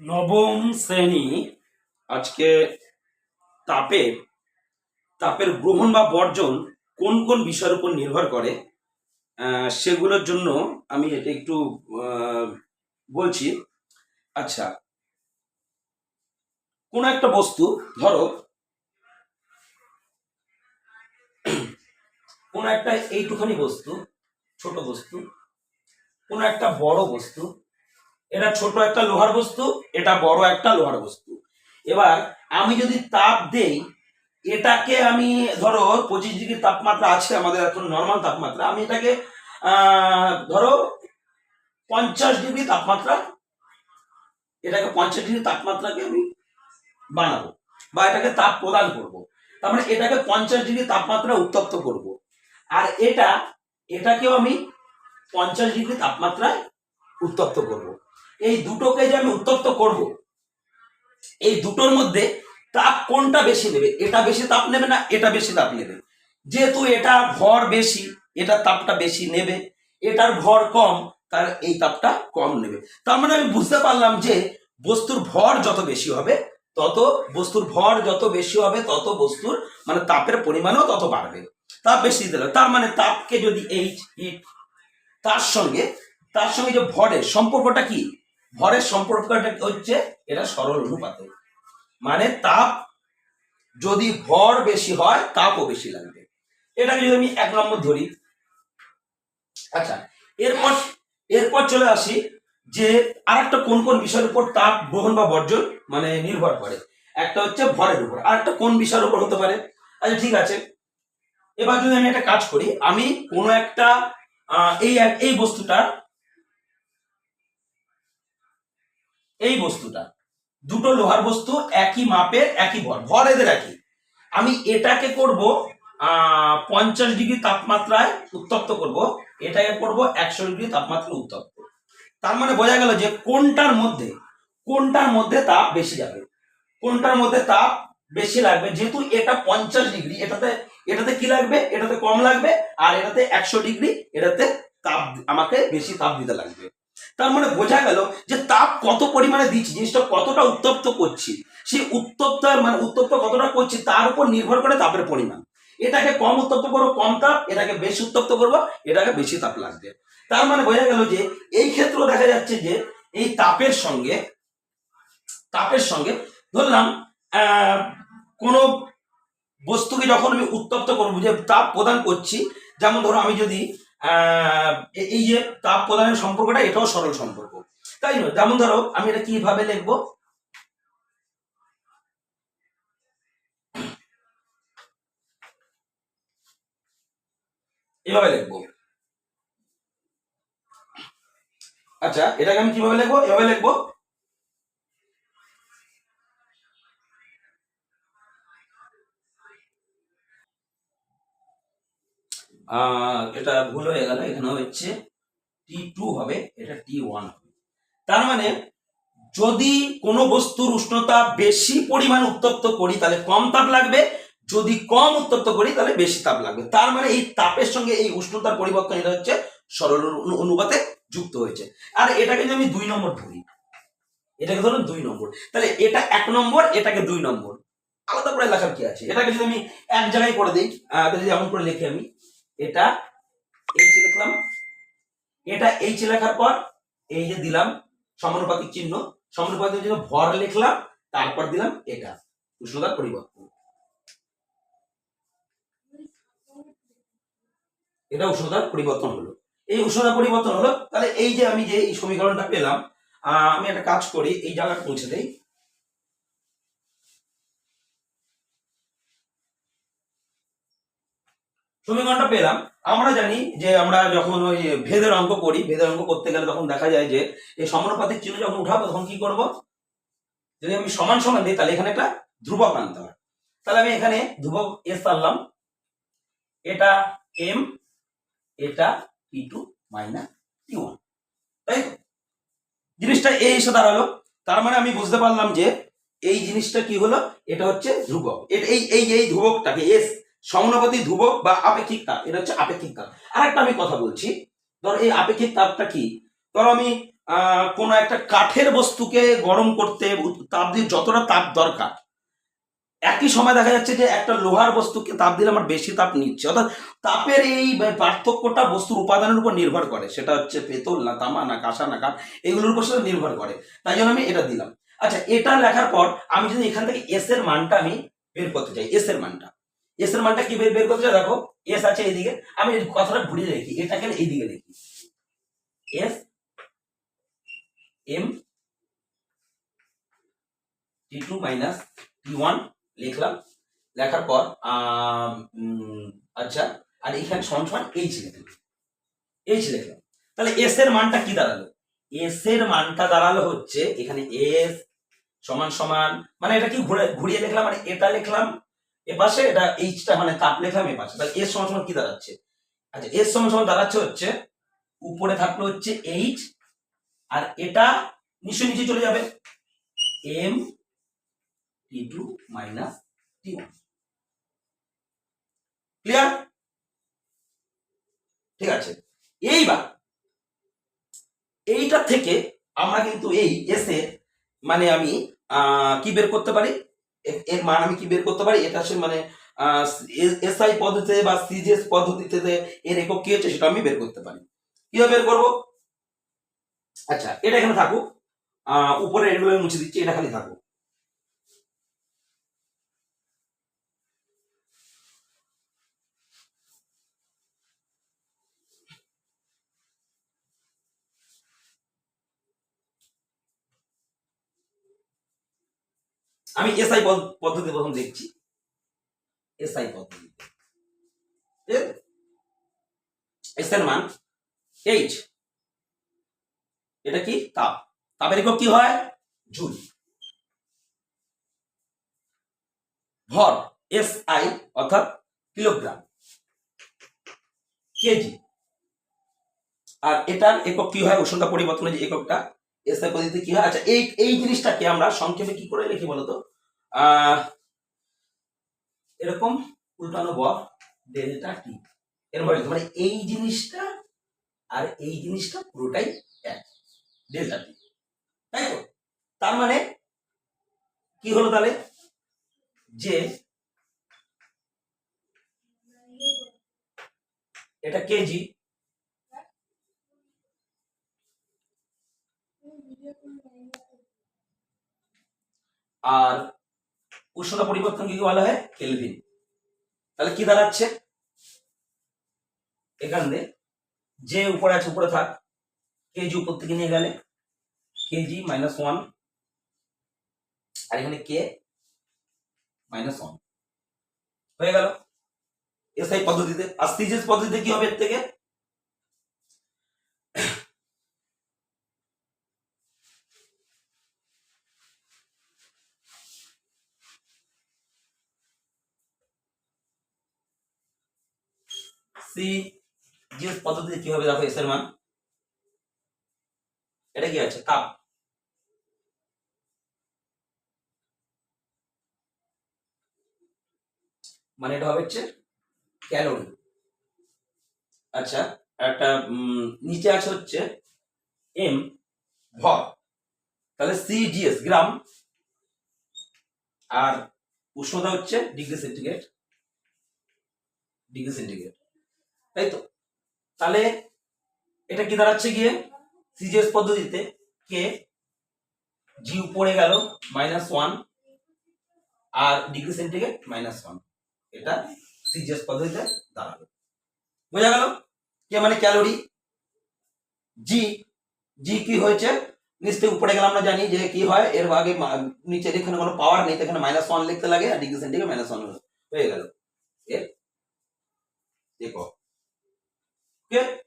নবম শ্রেণি আজকে তাপের তাপের গ্রহণ বা বর্জন কোন কোন বিষয়ের উপর নির্ভর করে সেগুলোর জন্য আমি এটা একটু বলছি। আচ্ছা কোন একটা বস্তু, ধরো, কোন একটা এইটুখানি বস্তু, ছোট বস্তু, কোন একটা বড় বস্তু এটা ছোট একটা লোহার বস্তু, এটা বড় একটা লোহার বস্তু। এবার আমি যদি তাপ দেই, এটাকে আমি ধরো পঁচিশ ডিগ্রি তাপমাত্রা আছে, আমাদের এখন নর্মাল তাপমাত্রা, আমি এটাকে ধরো পঞ্চাশ ডিগ্রি তাপমাত্রা, এটাকে পঞ্চাশ ডিগ্রি তাপমাত্রাকে আমি বানাবো বা এটাকে তাপ প্রদান করব। তার মানে এটাকে পঞ্চাশ ডিগ্রি তাপমাত্রা উত্তপ্ত করব। আর এটা, এটাকেও আমি পঞ্চাশ ডিগ্রি তাপমাত্রায় উত্তপ্ত করব। এই দুটোকে যে আমি উত্তপ্ত করব, এই দুটোর মধ্যে তাপ কোনটা বেশি নেবে? এটা বেশি তাপ নেবে না এটা বেশি তাপ নেবে? যেহেতু এটা ভর বেশি, এটা তাপটা বেশি নেবে, এটার ভর কম, তার এই তাপটা কম নেবে। তার মানে আমি বুঝতে পারলাম যে বস্তুর ভর যত বেশি হবে, তত বস্তুর ভর যত বেশি হবে, তত বস্তুর মানে তাপের পরিমাণও তত বাড়বে। তাপ বেশি দিতে তার মানে তাপকে যদি এইচ হিট তার সঙ্গে তার সঙ্গে যে ভরের সম্পর্কটা কি? ভরের সম্পর্কটা হচ্ছে? এটা সরল অনুপাতে। মানে তাপ যদি ভর বেশি হয়, তাপও বেশি লাগবে। এটাকে যদি আমি এক নম্বর ধরি। আচ্ছা এরপর এরপর চলে আসি যে আর একটা কোন কোন বিষয়ের উপর তাপ গ্রহণ বা বর্জন মানে নির্ভর করে। একটা হচ্ছে ভরের উপর। আর একটা কোন বিষয়ের উপর হতে পারে? আচ্ছা ঠিক আছে। এবার যদি আমি একটা কাজ করি, আমি কোনো একটা এই এই বস্তুটা এই বস্তুটা। দুটো লোহার বস্তু, একই মাপের, একই ভর ভর এদের একই। আমি এটাকে করব পঞ্চাশ ডিগ্রি তাপমাত্রায় উত্তপ্ত করব। এটাকে করব একশো ডিগ্রি তাপমাত্রায় উত্তপ্ত তার মানে বোঝা গেল যে কোনটার মধ্যে কোনটার মধ্যে তাপ বেশি যাবে। কোনটার মধ্যে তাপ বেশি লাগবে? যেহেতু এটা পঞ্চাশ ডিগ্রি, এটাতে এটাতে কি লাগবে? এটাতে কম লাগবে। আর এটাতে একশো ডিগ্রি, এটাতে তাপ, আমাকে বেশি তাপ দিতে লাগবে। তার মানে বোঝা গেল যে তাপ কত পরিমাণে দিচ্ছি, জিনিসটা কতটা উত্তপ্ত করছি। সেই উত্তপ্ত মানে উত্তপ্ত কতটা করছি, তার উপর নির্ভর করে তাপের পরিমাণ। এটাকে কম উত্তপ্ত করব, কম তাপ, এটাকে বেশি উত্তপ্ত করব, এটাকে বেশি তাপ লাগবে। তার মানে বোঝা গেল যে, এই ক্ষেত্রেও দেখা যাচ্ছে যে, এই তাপের সঙ্গে তাপের সঙ্গে, ধরলাম কোনো বস্তুকে যখন আমি উত্তপ্ত করব, যে তাপ প্রদান করছি, যেমন ধরো আমি যদি এই যে তাপ প্রদানের সম্পর্কটা, এটাও সরল সম্পর্ক। তাই যেমন ধরো, আমি এটা কীভাবে লিখব? এভাবে লিখব। আচ্ছা এটাকে আমি কীভাবে লিখব? এভাবে লিখব। এটা ভুল হয়ে গেল। এখানে হচ্ছে টি টু হবে, এটা টি ওয়ান হবে। তার মানে যদি কোনো বস্তুর উষ্ণতা বেশি পরিমাণ উত্তপ্ত করি, তাহলে কম তাপ লাগবে। যদি কম উত্তপ্ত করি, তাহলে বেশি তাপ লাগবে। তার মানে এই তাপের সঙ্গে এই উষ্ণতার পরিবর্তন এটা হচ্ছে সরল অনু- অনুপাতে যুক্ত হয়েছে। আর এটাকে যদি আমি দুই নম্বর ধরি, এটাকে ধরুন দুই নম্বর, তাহলে এটা এক নম্বর, এটাকে দুই নম্বর। আলাদা করে লেখার কি আছে? এটাকে যদি আমি এক জায়গায় করে দিই তাহলে যদি এমন করে লিখি আমি এটা এইচ লিখলাম এটা এইচ লেখার পর এই যে দিলাম সমানুপাতিক চিহ্ন সমানুপাতিক চিহ্ন ভর লিখলাম, তারপর দিলাম এটা। উষ্ণতার পরিবর্তন। এটা উষ্ণতার পরিবর্তন হলো। এই উষ্ণতা পরিবর্তন হলো, তাহলে এই যে আমি যে এই সমীকরণটা পেলাম আমি একটা কাজ করি, এই জায়গাটা পৌঁছে দেই। সমীকরণটা পেলাম। আমরা জানি যে আমরা যখন ওই ভেদের অঙ্ক করি, ভেদের অঙ্ক করতে গেলে তখন দেখা যায় যে এই সমানুপাতিক চিহ্ন যখন উঠাবো তখন কি করব? যদি আমি সমান সমান দিই, তাহলে এখানে একটা ধ্রুবক আনতে হয়। তাহলে আমি এখানে ধ্রুবক এস আনলাম। এটা এম এটা T two minus T one তাই জিনিসটা এই এসে দাঁড়াল। তার মানে আমি বুঝতে পারলাম যে এই জিনিসটা কি হলো? এটা হচ্ছে ধ্রুবক। এই এই এই ধ্রুবকটাকে এস সমানুপাতিক ধ্রুবক বা আপেক্ষিক তাপ। এটা হচ্ছে আপেক্ষিক তাপ। আর একটা আমি কথা বলছি। ধর এই আপেক্ষিক তাপটা কি? ধরো আমি কোনো একটা কাঠের বস্তুকে গরম করতে তাপ দিয়ে যতটা তাপ দরকার, একই সময় দেখা যাচ্ছে যে একটা লোহার বস্তুকে তাপ দিলে আমার বেশি তাপ নিচ্ছে। অর্থাৎ তাপের এই পার্থক্যটা বস্তুর উপাদানের উপর নির্ভর করে। সেটা হচ্ছে পেতল না তামা না কাঁসা না কাঠ, এগুলোর উপর সেটা নির্ভর করে। তাই জন্য আমি এটা দিলাম। আচ্ছা এটা লেখার পর আমি যদি এখান থেকে এস এর মানটা আমি বের করতে চাই এস এর মানটা। এস এর মানটা কি বের বের করতে চাই দেখো এস আছে এইদিকে। আমি কথাটা ঘুরিয়ে লিখি এটাকে এইদিকে লিখি S M T two minus T one লিখলাম। লেখার পর আচ্ছা আর এখানে সমান সমান এইচ লিখলাম। এইচ লিখলাম। তাহলে এস এর মানটা কি দাঁড়াল? এস এর মানটা দাঁড়াল হচ্ছে, এখানে এস সমান সমান মানে এটা কি ঘুরে, ঘুরিয়ে লিখলাম? মানে এটা লিখলাম এপাশে এটা এইচটা মানে তাপ লিখলাম এপাশে তাহলে এস সমান সমান কি দাঁড়াচ্ছে? আচ্ছা এস সমান সমান দাঁড়াচ্ছে হচ্ছে, উপরে থাকল হচ্ছে এইচ আর এটা নিচে নিচে চলে যাবে। M T two minus T one clear ঠিক আছে। এইবার এইটা থেকে আমরা কিন্তু এই এস এর মানে আমি কি বের করতে পারি? এর মান আমি কি বের করতে পারি? এটা সে মানে এসআই পদ্ধতিতে বা সিজিএস পদ্ধতিতে এর একক কি হচ্ছে সেটা আমি বের করতে পারি। কীভাবে বের করব? আচ্ছা এটা এখানে থাকুক। উপরে এগুলো মুছে দিচ্ছি, এটা খালি থাকুক। আমি এসআই পদ্ধতি প্রথম দেখছি। এসআই পদ্ধতি। এস মান এইচ এটা কি? তাপ। তাপের একক কি হয়? জুল ভর এস আই অর্থাৎ কিলোগ্রাম। কেজি। আর এটার একক কি হয়? উষ্ণতা পরিবর্তনের যে এককটা এস আই পদ্ধতিতে কি হয়? আচ্ছা এই এই জিনিসটাকে আমরা সংক্ষেপে কি করে লিখি বলতো? এরকম উল্টানো বল ডেল্টা টি ভাবে মানে এই জিনিসটা আর এই জিনিসটা পুরোটাই এক ডেল্টা টি তাই তো? তার মানে কি হলো তাহলে? যে এটা কেজি আর উষ্ণতা পরিবর্তন কি বলা হয়? কেলভিন তাহলে কি দাঁড়াচ্ছে? এখানে যে উপরে আছে, উপরে থাক। কেজি উপর থেকে নিয়ে গেলে কেজি মাইনাস ওয়ান আর এখানে কে মাইনাস ওয়ান হয়ে গেল। এসআই পদ্ধতিতে আর সিজিএস পদ্ধতিতে কি হবে এর থেকে? সি জিএস পদ্ধতিতে কি হবে দেখো এস এর মান? এটা কি আছে? তাপ মানে এটা হবে হচ্ছে ক্যালোরি। আচ্ছা একটা নিচে আছে হচ্ছে এম, ভর। তাহলে সিজিএস গ্রাম। আর উষ্ণতা হচ্ছে ডিগ্রি সেন্টিগ্রেড। Degree centigrade. তাই তো তাহলে এটা কি দাঁড়াচ্ছে গিয়ে? সিজিএস পদ্ধতিতে কে জি উপরে গেল মাইনাস ওয়ান আর ডিগ্রি সেন্টিগ্রেড মাইনাস ওয়ান এটা সিজিএস পদ্ধতিতে দাঁড়াল। বোঝা গেল? কে মানে ক্যালোরি জি জি কি হয়েছে? থেকে উপরে গেলে আমরা জানি যে কি হয়, এর আগে নিচে এখানে কোনো পাওয়ার নেই এখানে মাইনাস ওয়ান লিখতে লাগে আর ডিগ্রি সেন্টিগ্রেড মাইনাস ওয়ান হয়ে গেল। এর দেখো Okay